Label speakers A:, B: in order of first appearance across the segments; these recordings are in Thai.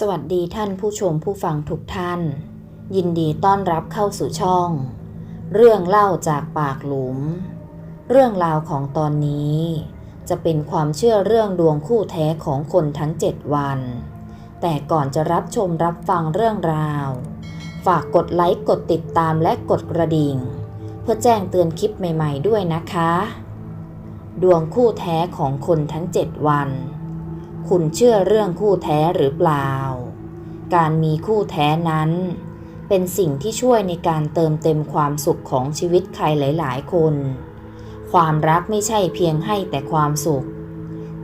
A: สวัสดีท่านผู้ชมผู้ฟังทุกท่าน ยินดีต้อนรับเข้าสู่ช่อง เรื่องเล่าจากปากหลุม เรื่องราวของตอนนี้ จะเป็นความเชื่อเรื่องดวงคู่แท้ของคนทั้ง 7 วัน แต่ก่อนจะรับชมรับฟังเรื่องราว ฝากกดไลค์กดติดตามและกดกระดิ่ง เพื่อแจ้งเตือนคลิปใหม่ ๆ ด้วยนะคะ ดวงคู่แท้ของคนทั้ง 7 วัน คุณเชื่อเรื่องคู่แท้หรือเปล่า การมีคู่แท้นั้น เป็นสิ่งที่ช่วยในการเติมเต็มความสุขของชีวิตใครหลาย ๆ คน ความรักไม่ใช่เพียงให้แต่ความสุข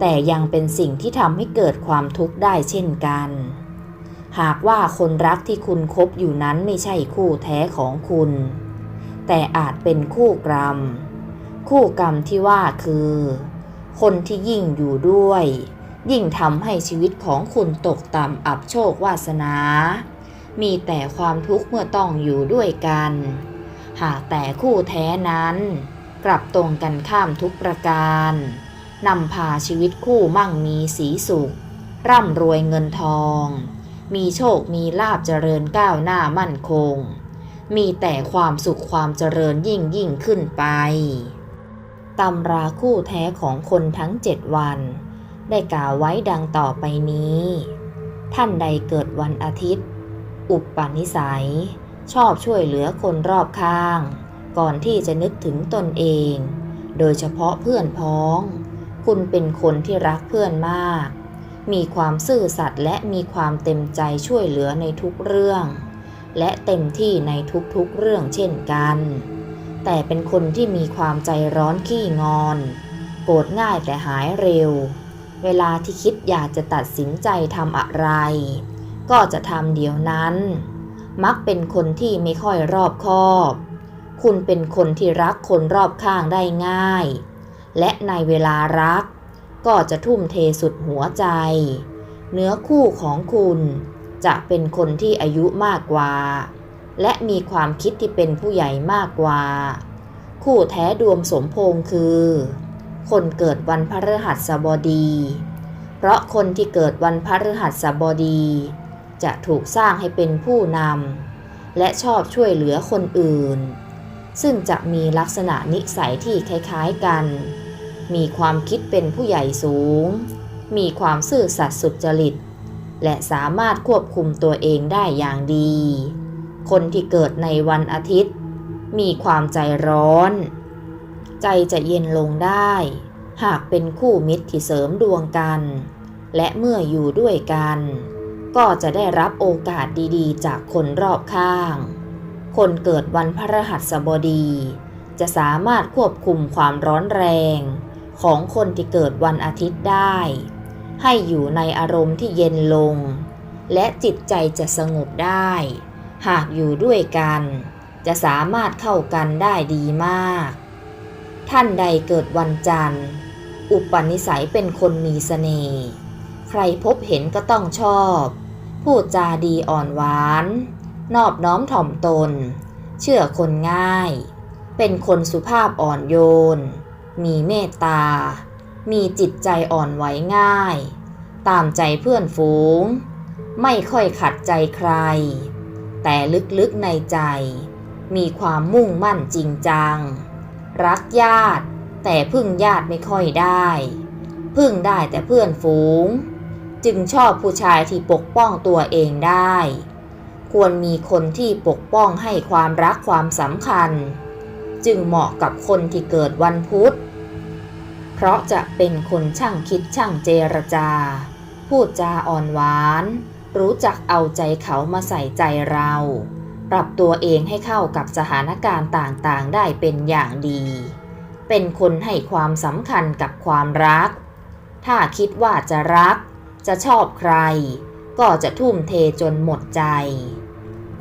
A: แต่ยังเป็นสิ่งที่ทำให้เกิดความทุกข์ได้เช่นกัน หากว่าคนรักที่คุณคบอยู่นั้นไม่ใช่คู่แท้ของคุณ แต่อาจเป็นคู่กรรม คู่กรรมที่ว่าคือ คนที่ยิ่งอยู่ด้วย ยิ่งทำให้ชีวิตของคุณตกต่ำอับโชควาสนา มีแต่ความทุกข์เมื่อต้องอยู่ด้วยกัน หากแต่คู่แท้นั้น กลับตรงกันข้ามทุกประการนำพาชีวิตคู่มั่งมีสีสุข ร่ำรวยเงินทอง มีโชคมีลาบเจริญก้าวหน้ามั่นคง มีแต่ความสุขความเจริญยิ่งยิ่งขึ้นไปตำราคู่แท้ของคนทั้งเจ็ดวัน ได้กล่าวไว้ดังต่อไปนี้ ท่านใดเกิดวันอาทิตย์ อุปปนิสัย ชอบช่วยเหลือคนรอบข้าง ก่อนที่จะนึกถึงตนเอง โดยเฉพาะเพื่อนพ้อง คุณเป็นคนที่รักเพื่อนมาก มีความซื่อสัตย์และมีความเต็มใจช่วยเหลือในทุกเรื่อง และเต็มที่ในทุกๆเรื่องเช่นกัน แต่เป็นคนที่มีความใจร้อนขี้งอนโกรธง่ายแต่หายเร็ว เวลาที่คิดอยากจะตัดสินใจทำอะไร ก็จะทำเดี๋ยวนั้น มักเป็นคนที่ไม่ค่อยรอบคอบ คุณเป็นคนที่รักคนรอบข้างได้ง่าย และในเวลารัก ก็จะทุ่มเทสุดหัวใจ เนื้อคู่ของคุณจะเป็นคนที่อายุมากกว่า และมีความคิดที่เป็นผู้ใหญ่มากกว่า คู่แท้ดวงสมพงษ์คือ คนเกิดวันพฤหัสบดี เพราะคนที่เกิดวันพฤหัสบดี จะถูกสร้างให้เป็นผู้นำและชอบช่วยเหลือคนอื่น ซึ่งจะมีลักษณะนิสัยที่คล้ายๆกัน มีความคิดเป็นผู้ใหญ่สูง มีความซื่อสัตย์สุจริต และสามารถควบคุมตัวเองได้อย่างดี คนที่เกิดในวันอาทิตย์ มีความใจร้อน ใจจะเย็นลงได้ หากเป็นคู่มิตรที่เสริมดวงกัน และเมื่ออยู่ด้วยกัน ก็จะได้รับโอกาสดีๆ จากคนรอบข้าง คนเกิดวันพฤหัสบดี จะสามารถควบคุมความร้อนแรง ของคนที่เกิดวันอาทิตย์ได้ ให้อยู่ในอารมณ์ที่เย็นลง และจิตใจจะสงบได้ หากอยู่ด้วยกัน จะสามารถเข้ากันได้ดีมาก ท่านใดเกิดวันจันทร์ อุปนิสัยเป็นคนมีเสน่ห์ ใครพบเห็นก็ต้องชอบ พูดจาดีอ่อนหวาน นอบน้อมถ่อมตน เชื่อคนง่าย เป็นคนสุภาพอ่อนโยน มีเมตตา มีจิตใจอ่อนไหวง่าย ตามใจเพื่อนฝูง ไม่ค่อยขัดใจใคร แต่ลึกๆในใจ มีความมุ่งมั่นจริงจัง รักญาติ แต่พึ่งญาติไม่ค่อยได้ พึ่งได้แต่เพื่อนฝูง จึงชอบผู้ชายที่ปกป้องตัวเองได้ ควรมีคนที่ปกป้องให้ความรักความสำคัญ จึงเหมาะกับคนที่เกิดวันพุธ เพราะจะเป็นคนช่างคิดช่างเจรจา พูดจาอ่อนหวาน รู้จักเอาใจเขามาใส่ใจเรา ปรับตัวเองให้เข้ากับสถานการณ์ต่างๆ ได้เป็นอย่างดี เป็นคนให้ความสำคัญกับความรัก ถ้าคิดว่าจะรัก จะชอบใคร ก็จะทุ่มเทจนหมดใจ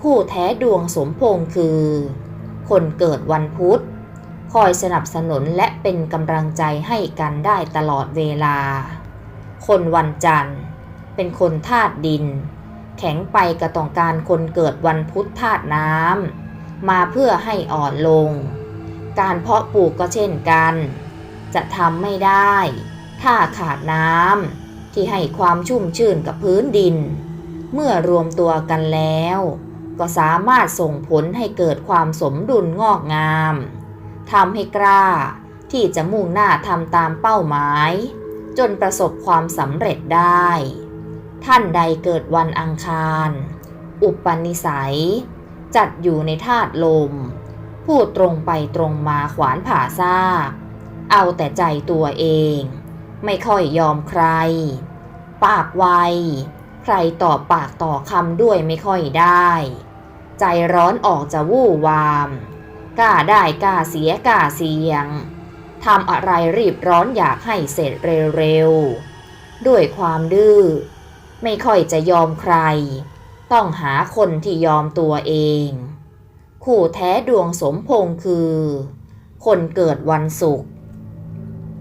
A: คู่แท้ดวงสมพงษ์คือ คนเกิดวันพุธ คอยสนับสนุนและเป็นกำลังใจให้กันได้ตลอดเวลา คนวันจันทร์ เป็นคนธาตุดิน แข็งไปกระต้องการคนเกิดวันพุธธาตุน้ำมาเพื่อให้อ่อนลง การเพาะปลูกก็เช่นกัน จะทำไม่ได้ ถ้าขาดน้ำที่ให้ความชุ่มชื่นกับพื้นดิน เมื่อรวมตัวกันแล้ว ก็สามารถส่งผลให้เกิดความสมดุลงอกงามทำให้กล้าที่จะมุ่งหน้าทำตามเป้าหมาย จนประสบความสำเร็จได้ ท่านใดเกิดวันอังคาร อุปนิสัย จัดอยู่ในธาตุลม พูดตรงไปตรงมาขวานผ่าซากเอาแต่ใจตัวเอง ไม่ค่อยยอมใคร ปากไว ใครตอบปากต่อคำด้วยไม่ค่อยได้ ใจร้อนออกจะวู่วามกล้าได้กล้าเสียกล้าเสียงทำอะไรรีบร้อนอยากให้เสร็จเร็วๆ ด้วยความดื้อ ไม่ค่อยจะยอมใคร ต้องหาคนที่ยอมตัวเอง คู่แท้ดวงสมพงษ์คือ คนเกิดวันศุกร์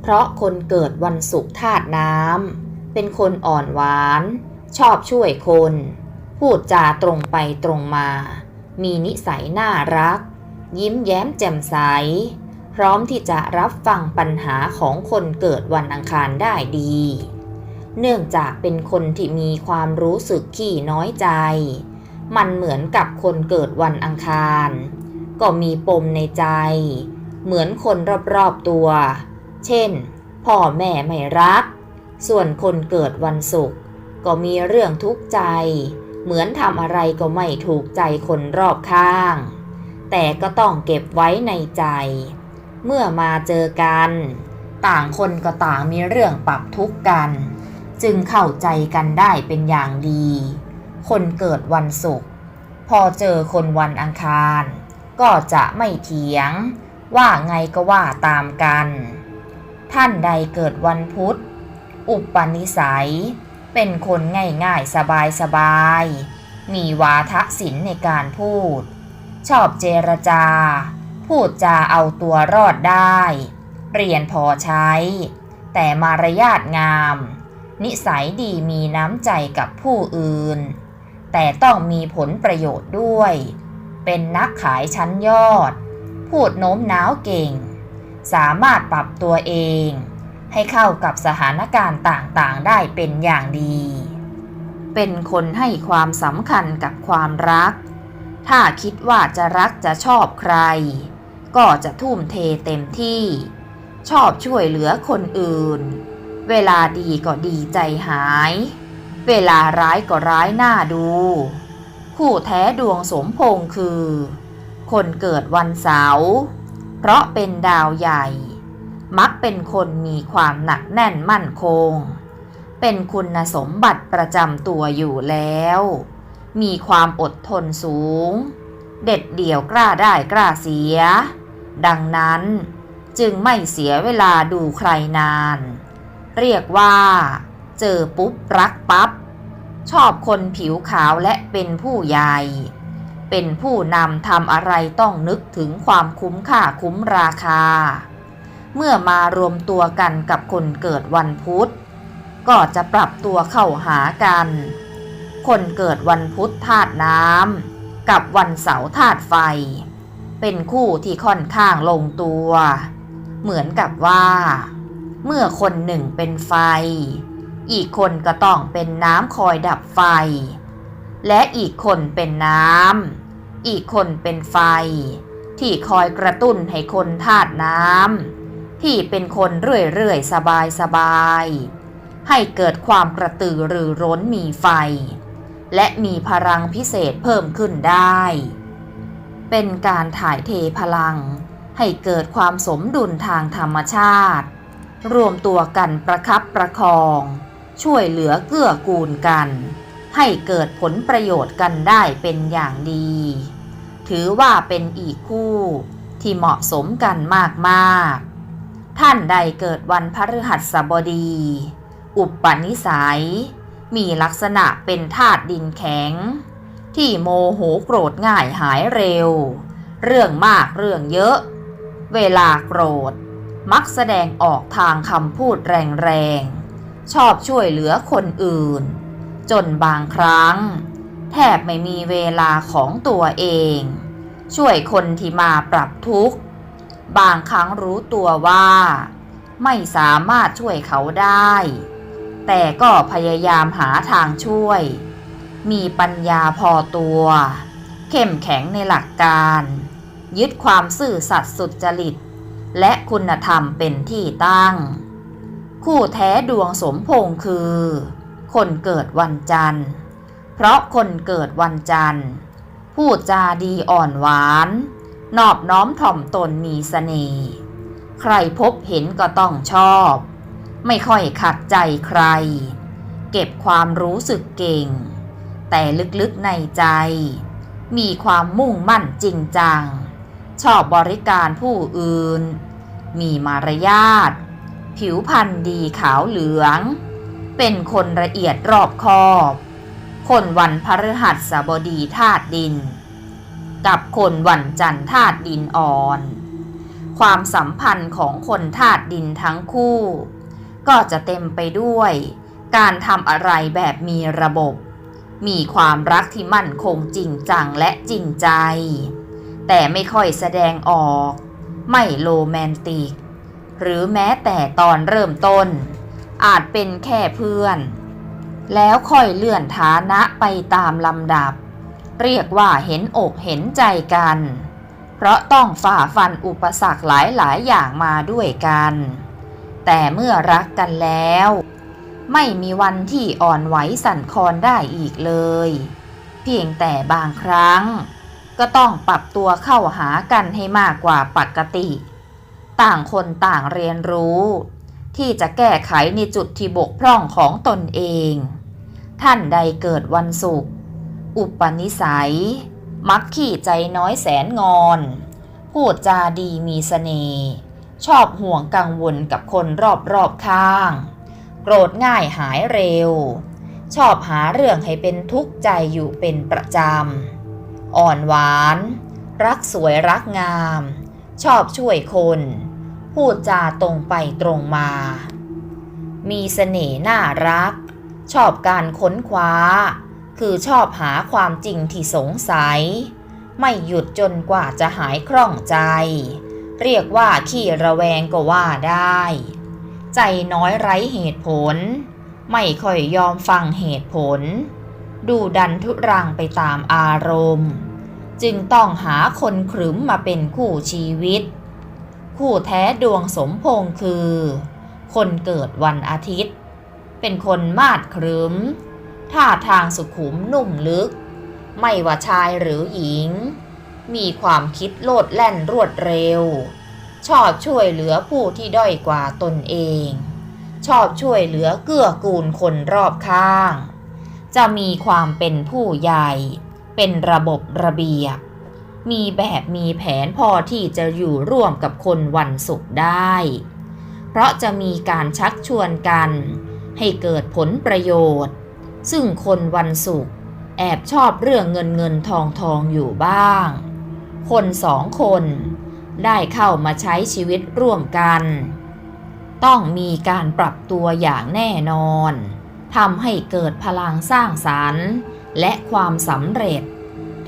A: เพราะคนเกิดวันศุกร์ธาตุน้ำเป็นคนอ่อนหวาน ชอบช่วยคน พูดจาตรงไปตรงมา มีนิสัยน่ารัก ยิ้มแย้มแจ่มใส พร้อมที่จะรับฟังปัญหาของคนเกิดวันอังคารได้ดี เนื่องจากเป็นคนที่มีความรู้สึกขี้น้อยใจ มันเหมือนกับคนเกิดวันอังคาร ก็มีปมในใจ เหมือนคนรอบๆตัว เช่น พ่อแม่ไม่รัก ส่วนคนเกิดวันศุกร์ก็มีเรื่องทุกข์ใจ เหมือนทำอะไรก็ไม่ถูกใจคนรอบข้าง แต่ก็ต้องเก็บไว้ในใจ เมื่อมาเจอกัน ต่างคนก็ต่างมีเรื่องปรับทุกข์กัน จึงเข้าใจกันได้เป็นอย่างดี คนเกิดวันศุกร์พอเจอคนวันอังคาร ก็จะไม่เถียง ว่าไงก็ว่าตามกัน ท่านใดเกิดวันพุธ อุปนิสัย เป็นคนง่ายๆสบายๆมีวาทศิลป์ในการพูด ชอบเจรจา พูดจาเอาตัวรอดได้ เรียนพอใช้ แต่มารยาทงาม นิสัยดีมีน้ำใจกับผู้อื่น แต่ต้องมีผลประโยชน์ด้วย เป็นนักขายชั้นยอด พูดโน้มน้าวเก่ง สามารถปรับตัวเอง ให้เข้ากับสถานการณ์ต่างๆ ได้เป็นอย่างดี เป็นคนให้ความสำคัญกับความรัก ถ้าคิดว่าจะรักจะชอบใคร ก็จะทุ่มเทเต็มที่ ชอบช่วยเหลือคนอื่น เวลาดีก็ดีใจหาย เวลาร้ายก็ร้ายหน้าดู คู่แท้ดวงสมพงษ์คือ คนเกิดวันเสาร์เพราะเป็นดาวใหญ่ มักเป็นคนมีความหนักแน่นมั่นคง เป็นคุณสมบัติประจำตัวอยู่แล้ว มีความอดทนสูง เด็ดเดี่ยวกล้าได้กล้าเสีย ดังนั้นจึงไม่เสียเวลาดูใครนาน เรียกว่า เจอปุ๊บรักปับ๊บ ชอบคนผิวขาวและเป็นผู้ใหญ่ เป็นผู้นำทำอะไรต้องนึกถึงความคุ้มค่าคุ้มราคา เมื่อมารวมตัวกันกับคนเกิดวันพุธ ก็จะปรับตัวเข้าหากัน คนเกิดวันพุธธาตุน้ำกับวันเสาร์ธาตุไฟ เป็นคู่ที่ค่อนข้างลงตัว เหมือนกับว่า เมื่อคนหนึ่งเป็นไฟ อีกคนก็ต้องเป็นน้ำคอยดับไฟ และอีกคนเป็นน้ำ อีกคนเป็นไฟ ที่คอยกระตุ้นให้คนธาตุน้ำที่เป็นคนเรื่อยๆ สบายๆ ให้เกิดความกระตือรือร้นมีไฟ และมีพลังพิเศษเพิ่มขึ้นได้ เป็นการถ่ายเทพลังให้เกิดความสมดุลทางธรรมชาติ รวมตัวกันประคับประคอง ช่วยเหลือเกื้อกูลกัน ให้เกิดผลประโยชน์กันได้เป็นอย่างดี ถือว่าเป็นอีกคู่ที่เหมาะสมกันมากๆ ท่านใดเกิดวันพฤหัสบดี อุปนิสัย มีลักษณะเป็นธาตุดินแข็ง ที่โมโหโกรธง่ายหายเร็ว เรื่องมากเรื่องเยอะ เวลาโกรธ มักแสดงออกทางคำพูดแรงๆ ชอบช่วยเหลือคนอื่น จนบางครั้ง แทบไม่มีเวลาของตัวเอง ช่วยคนที่มาปรับทุกข์ บางครั้งรู้ตัวว่า ไม่สามารถช่วยเขาได้ แต่ก็พยายามหาทางช่วย มีปัญญาพอตัว เข้มแข็งในหลักการ ยึดความซื่อสัตย์สุจริต และคุณธรรมเป็นที่ตั้ง คู่แท้ดวงสมพงษ์คือ คนเกิดวันจันทร์ เพราะคนเกิดวันจันทร์ พูดจาดีอ่อนหวาน นอบน้อมถ่อมตนมีเสน่ห์ใครพบเห็นก็ต้องชอบ ไม่ค่อยขัดใจใคร เก็บความรู้สึกเก่ง แต่ลึกๆในใจ มีความมุ่งมั่นจริงจัง ชอบบริการผู้อื่น มีมารยาท ผิวพรรณดีขาวเหลือง เป็นคนละเอียดรอบคอบ คนวันพฤหัสบดีธาตุดิน กับคนวันจันทร์ธาตุดินอ่อน ความสัมพันธ์ของคนธาตุดินทั้งคู่ ก็จะเต็มไปด้วย การทำอะไรแบบมีระบบ มีความรักที่มั่นคงจริงจังและจริงใจ แต่ไม่ค่อยแสดงออก ไม่โรแมนติก หรือแม้แต่ตอนเริ่มต้น อาจเป็นแค่เพื่อน แล้วค่อยเลื่อนฐานะไปตามลำดับ เรียกว่าเห็นอกเห็นใจกัน เพราะต้องฝ่าฟันอุปสรรคหลายๆอย่างมาด้วยกัน แต่เมื่อรักกันแล้ว ไม่มีวันที่อ่อนไหวสั่นคลอนได้อีกเลย เพียงแต่บางครั้ง ก็ต้องปรับตัวเข้าหากันให้มากกว่าปกติ ต่างคนต่างเรียนรู้ ที่จะแก้ไขในจุดที่บกพร่องของตนเอง ท่านใดเกิดวันศุกร์อุปนิสัย มักขี้ใจน้อยแสนงอน พูดจาดีมีเสน่ห์ชอบห่วงกังวลกับคนรอบๆข้าง โกรธง่ายหายเร็ว ชอบหาเรื่องให้เป็นทุกข์ใจอยู่เป็นประจำ อ่อนหวาน รักสวยรักงาม ชอบช่วยคน พูดจาตรงไปตรงมา มีเสน่ห์น่ารัก ชอบการค้นคว้า คือชอบหาความจริงที่สงสัย ไม่หยุดจนกว่าจะหายคล่องใจ เรียกว่าขี้ระแวงก็ว่าได้ ใจน้อยไร้เหตุผล ไม่ค่อยยอมฟังเหตุผลดูดันทุรังไปตามอารมณ์ จึงต้องหาคนขรึมมาเป็นคู่ชีวิต คู่แท้ดวงสมพงษ์คือ คนเกิดวันอาทิตย์ เป็นคนมาดขรึมท่าทางสุขุมนุ่มลึก ไม่ว่าชายหรือหญิง มีความคิดโลดแล่นรวดเร็ว ชอบช่วยเหลือผู้ที่ด้อยกว่าตนเอง ชอบช่วยเหลือเกื้อกูลคนรอบข้าง จะมีความเป็นผู้ใหญ่ เป็นระบบระเบียบ มีแบบมีแผนพอที่จะอยู่ร่วมกับคนวันศุกร์ได้ เพราะจะมีการชักชวนกัน ให้เกิดผลประโยชน์ ซึ่งคนวันศุกร์แอบชอบเรื่องเงินเงินทองทองอยู่บ้าง คนสองคนได้เข้ามาใช้ชีวิตร่วมกัน ต้องมีการปรับตัวอย่างแน่นอนทำให้เกิดพลังสร้างสรรค์ และความสำเร็จ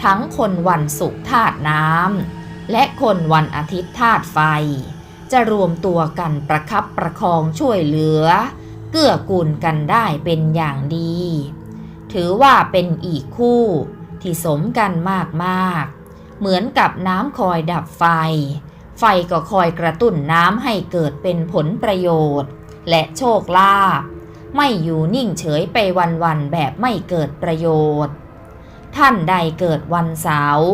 A: ทั้งคนวันศุกร์ธาตุน้ำและคนวันอาทิตย์ธาตุไฟ จะรวมตัวกันประคับประคองช่วยเหลือ เกื้อกูลกันได้เป็นอย่างดี ถือว่าเป็นอีกคู่ที่สมกันมากๆ เหมือนกับน้ำคอยดับไฟ ไฟก็คอยกระตุ้นน้ำให้เกิดเป็นผลประโยชน์ และโชคลาภ ไม่อยู่นิ่งเฉยไปวันๆแบบไม่เกิดประโยชน์ ท่านใดเกิดวันเสาร์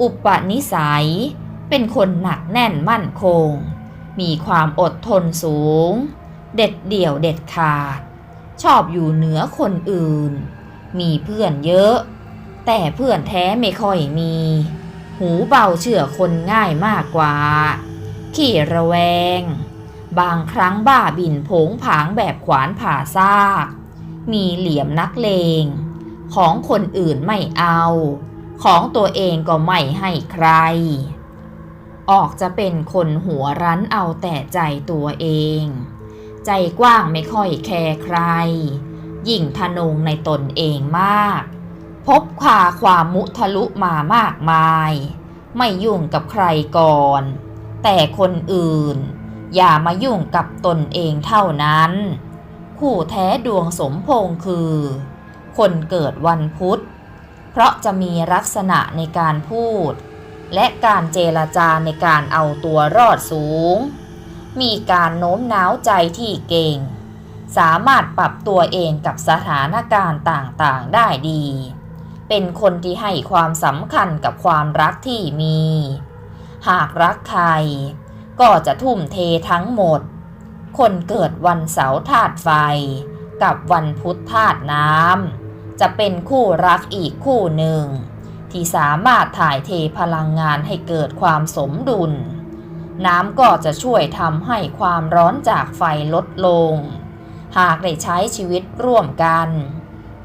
A: อุปนิสัย เป็นคนหนักแน่นมั่นคง มีความอดทนสูง เด็ดเดี่ยวเด็ดขาด ชอบอยู่เหนือคนอื่น มีเพื่อนเยอะ แต่เพื่อนแท้ไม่ค่อยมี หูเบาเชื่อคนง่ายมากกว่า ขี้ระแวง บางครั้งบ้าบินผงผางแบบขวานผ่าซาก มีเหลี่ยมนักเลง ของคนอื่นไม่เอา ของตัวเองก็ไม่ให้ใคร ออกจะเป็นคนหัวรั้นเอาแต่ใจตัวเอง ใจกว้างไม่ค่อยแคร์ใคร ยิ่งทะนงในตนเองมาก พบข่าความมุทะลุมามากมาย ไม่ยุ่งกับใครก่อน แต่คนอื่น อย่ามายุ่งกับตนเองเท่านั้น คู่แท้ดวงสมพงษ์คือ คนเกิดวันพุธ เพราะจะมีลักษณะในการพูด และการเจรจาในการเอาตัวรอดสูง มีการโน้มน้าวใจที่เก่ง สามารถปรับตัวเองกับสถานการณ์ต่างๆได้ดี เป็นคนที่ให้ความสำคัญกับความรักที่มี หากรักใคร ก็จะทุ่มเททั้งหมด คนเกิดวันเสาร์ธาตุไฟ กับวันพุธธาตุน้ำจะเป็นคู่รักอีกคู่หนึ่ง ที่สามารถถ่ายเทพลังงานให้เกิดความสมดุล น้ำก็จะช่วยทำให้ความร้อนจากไฟลดลง หากได้ใช้ชีวิตร่วมกัน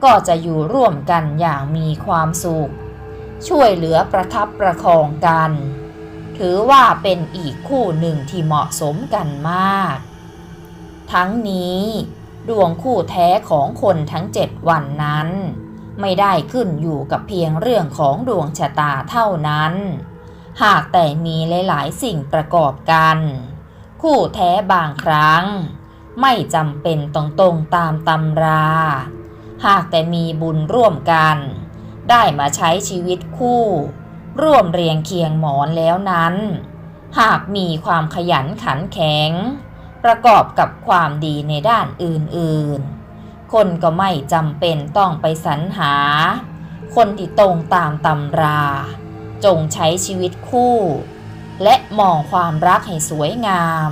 A: ก็จะอยู่ร่วมกันอย่างมีความสุข ช่วยเหลือประคับประคองกัน ถือว่าเป็นอีกคู่หนึ่งที่เหมาะสมกันมาก ทั้งนี้ ดวงคู่แท้ของคนทั้งเจ็ดวันนั้น ไม่ได้ขึ้นอยู่กับเพียงเรื่องของดวงชะตาเท่านั้น หากแต่มีหลายๆสิ่งประกอบกัน คู่แท้บางครั้ง ไม่จำเป็นต้องตรงตามตำรา หากแต่มีบุญร่วมกัน ได้มาใช้ชีวิตคู่ ร่วมเรียงเคียงหมอนแล้วนั้น หากมีความขยันขันแข็ง ประกอบกับความดีในด้านอื่นๆ คนก็ไม่จำเป็นต้องไปสรรหา คนที่ตรงตามตำรา จงใช้ชีวิตคู่ และมองความรักให้สวยงาม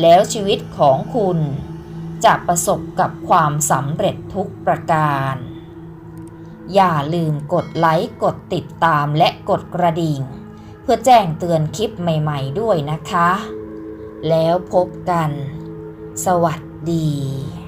A: แล้วชีวิตของคุณจะประสบกับความสำเร็จทุกประการ อย่าลืมกดไลค์ กดติดตามและ กดกระดิ่ง เพื่อแจ้งเตือนคลิปใหม่ๆด้วยนะคะ แล้วพบกัน สวัสดี